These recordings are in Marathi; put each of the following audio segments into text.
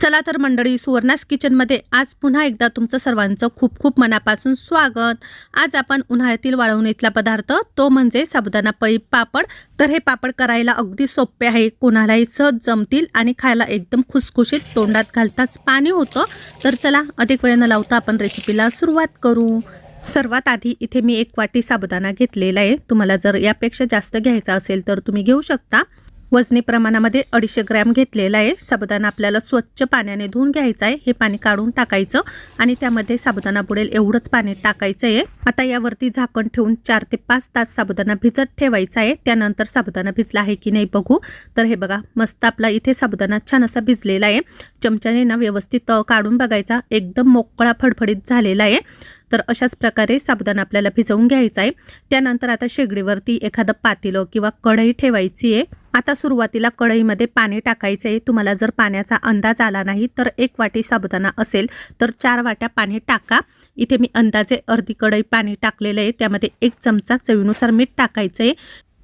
चला तर मंडळी सुवर्णास किचनमध्ये आज पुन्हा एकदा तुमचं सर्वांचं खूप खूप मनापासून स्वागत. आज आपण उन्हाळ्यातील वाळवणीतला पदार्थ तो म्हणजे साबुदाणा पळी पापड. तर हे पापड करायला अगदी सोपे आहे. कोणालाही सहज जमतील आणि खायला एकदम खुसखुशीत तोंडात घालताच पाणी होतं. तर चला अधिक वेळ न लावता आपण रेसिपीला सुरुवात करू. सर्वात आधी इथे मी एक वाटी साबुदाणा घेतलेला आहे. तुम्हाला जर यापेक्षा जास्त घ्यायचा असेल तर तुम्ही घेऊ शकता. वजनी प्रमाणामध्ये अडीचशे ग्रॅम घेतलेला आहे. साबुदाणा आपल्याला स्वच्छ पाण्याने धुवून घ्यायचं आहे. हे पाणी काढून टाकायचं आणि त्यामध्ये साबुदाणा बुडेल एवढंच पाणी टाकायचं आहे. आता यावरती झाकण ठेवून चार ते पाच तास साबुदाणा भिजत ठेवायचा आहे. त्यानंतर साबुदाणा भिजला आहे की नाही बघू. तर हे बघा मस्त आपला इथे साबुदाणा छान असा भिजलेला आहे. चमच्याने ना व्यवस्थित तळ काढून बघायचा. एकदम मोकळा फडफडीत झालेला आहे. तर अशाच प्रकारे साबुदाणा आपल्याला भिजवून घ्यायचा आहे. त्यानंतर आता शेगडीवरती एखादं पातेलं किंवा कढई ठेवायची आहे. आता सुरुवातीला कढईमध्ये पाणी टाकायचं आहे तुम्हाला जर पाण्याचा अंदाज आला नाही तर एक वाटी साबुदाणा असेल तर चार वाट्या पाणी टाका. इथे मी अंदाजे अर्धी कढई पाणी टाकलेलं आहे. त्यामध्ये एक चमचा चवीनुसार मीठ टाकायचं आहे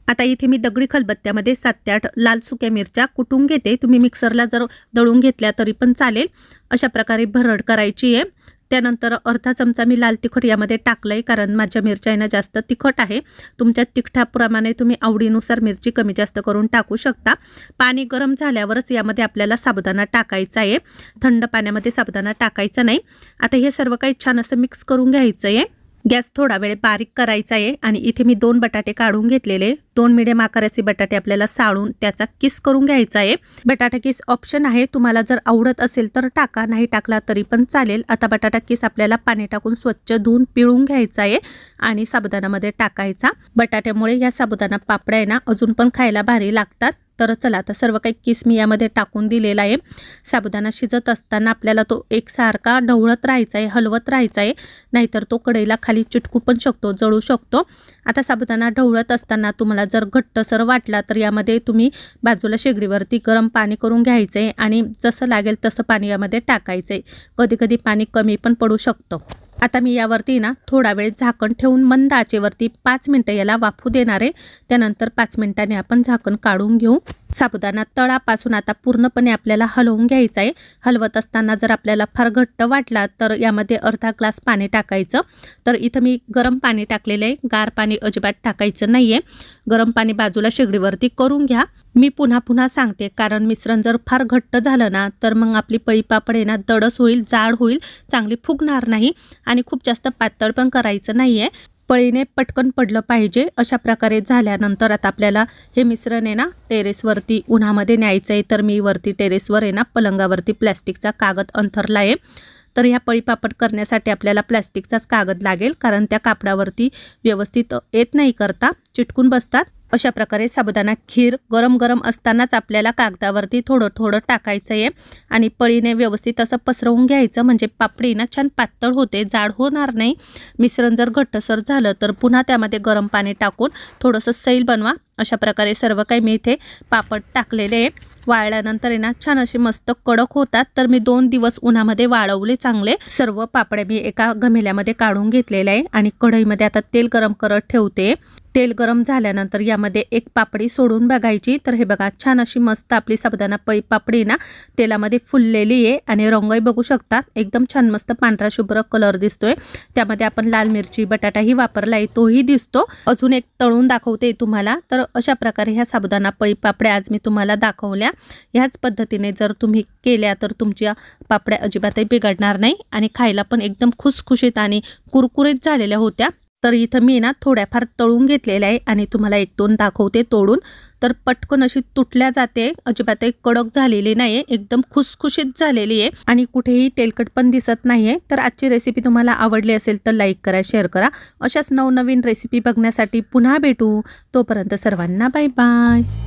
आता इथे मी दगडी खलबत्त्यामध्ये सात ते आठ लाल सुक्या मिरच्या कुटून घेते. तुम्ही मिक्सरला जर दळून घेतल्या तरी पण चालेल. अशा प्रकारे भरड करायची आहे. त्यानंतर अर्धा चमचा मी लाल तिखट यामध्ये टाकलं आहे कारण माझ्या मिरच्या जास्त तिखट आहे. तुमच्या तिखटाप्रमाणे तुम्ही आवडीनुसार मिरची कमी जास्त करून टाकू शकता. पाणी गरम झाल्यावरच यामध्ये आपल्याला साबुदाणा टाकायचा आहे. थंड पाण्यामध्ये साबुदाणा टाकायचा नाही. आता हे सर्व काही छान असं मिक्स करून घ्यायचं आहे गॅस थोडा वेळ बारीक करायचा आहे आणि इथे मी दोन बटाटे काढून घेतलेले. दोन मिडियम आकाराचे बटाटे आपल्याला साळून त्याचा किस करून घ्यायचा आहे. बटाटा किस ऑप्शन आहे. तुम्हाला जर आवडत असेल तर टाका नाही टाकला तरी पण चालेल. आता बटाटा किस आपल्याला पाणी टाकून स्वच्छ धुवून पिळून घ्यायचा आहे आणि साबुदाणामध्ये टाकायचा. बटाट्यामुळे या साबुदाणा पापड्या आहे ना अजून पण खायला भारी लागतात. तर चला आता सर्व काही किस मी यामध्ये टाकून दिलेला आहे. साबुदाणा शिजत असताना आपल्याला तो एकसारखा ढवळत राहायचा आहे हलवत राहायचा आहे नाहीतर तो कढईला खाली चिटकू पण शकतो जळू शकतो. आता साबुदाणा ढवळत असताना तुम्हाला जर घट्टसर वाटला तर यामध्ये तुम्ही बाजूला शेगडीवरती गरम पाणी करून घ्यायचं आहे आणि जसं लागेल तसं पाणी यामध्ये टाकायचं आहे कधी कधी पाणी कमी पण पडू शकतं. आता मी यावरती ना थोडा वेळ झाकण ठेवून मंद आचेवरती पाच मिनटं याला वाफू देणार आहे. त्यानंतर पाच मिनटाने आपण झाकण काढून घेऊ. साबुदाणा तळापासून आता पूर्णपणे आपल्याला हलवून घ्यायचं आहे. हलवत असताना जर आपल्याला फार घट्ट वाटला तर यामध्ये अर्धा ग्लास पाणी टाकायचं. तर इथं मी गरम पाणी टाकलेलं आहे. गार पाणी अजिबात टाकायचं नाही आहे गरम पाणी बाजूला शेगडीवरती करून घ्या. मी पुन्हा पुन्हा सांगते कारण मिश्रण जर फार घट्ट झालं ना तर मग आपली पळीपापड आहे ना दडस होईल जाड होईल चांगली फुगणार नाही आणि खूप जास्त पातळ पण करायचं नाही आहे पळीने पटकन पडलं पाहिजे अशा प्रकारे झाल्यानंतर आता आपल्याला हे मिश्रण आहे ना टेरेसवरती उन्हामध्ये न्यायचं आहे तर मी वरती टेरेसवर आहे ना पलंगावरती प्लॅस्टिकचा कागद अंथरला आहे. तर ह्या पळीपापड करण्यासाठी आपल्याला प्लॅस्टिकचाच कागद लागेल कारण त्या कापडावरती व्यवस्थित येत नाही करता चिटकून बसतात. अशा प्रकारे साबुदाणा खीर गरम गरम असतानाच आपल्याला कागदावरती थोडं थोडं टाकायचं आहे आणि पळीने व्यवस्थित असं पसरवून घ्यायचं. म्हणजे पापडी ना छान पातळ होते जाड होणार नाही. मिश्रण जर घट्टसर झालं तर पुन्हा त्यामध्ये गरम पाणी टाकून थोडंसं सैल बनवा. अशा प्रकारे सर्व काही मी इथे पापड टाकलेले आहे. वाळल्यानंतर आहे ना छान असे मस्त कडक होतात. तर मी दोन दिवस उन्हामध्ये वाळवले चांगले. सर्व पापडे मी एका गमेल्यामध्ये काढून घेतलेले आहे. आणि कढईमध्ये आता तेल गरम करत ठेवते. तेल गरम झाल्यानंतर यामध्ये एक पापडी सोडून बघायची. तर हे बघा छान अशी मस्त आपली साबुदाणा पै पापडी ना तेलामध्ये फुललेली आहे आणि रंगही बघू शकतात. एकदम छान मस्त पांढरा शुभ्र कलर दिसतोय. त्यामध्ये आपण लाल मिरची बटाटाही वापरला आहे तोही दिसतो. अजून एक तळून दाखवते तुम्हाला. तर अशा प्रकारे ह्या साबुदाणा पै पापड्या आज मी तुम्हाला दाखवल्या. ह्याच पद्धतीने जर तुम्ही केल्या तर तुमच्या पापड्या अजिबातही बिघडणार नाही आणि खायला पण एकदम खुसखुशीत आणि कुरकुरीत झालेल्या होत्या. तर इथं मी ना थोड्याफार तळून घेतलेल्या आहे आणि तुम्हाला एक दोन दाखवते तोडून. तर पटकन अशी तुटल्या जाते. अजिबात एक कडक झालेली नाही एकदम खुसखुशीत झालेली आहे आणि कुठेही तेलकट पण दिसत नाहीये. तर आजची रेसिपी तुम्हाला आवडली असेल तर लाईक करा शेअर करा. अशाच नवनवीन रेसिपी बघण्यासाठी पुन्हा भेटू. तोपर्यंत सर्वांना बाय बाय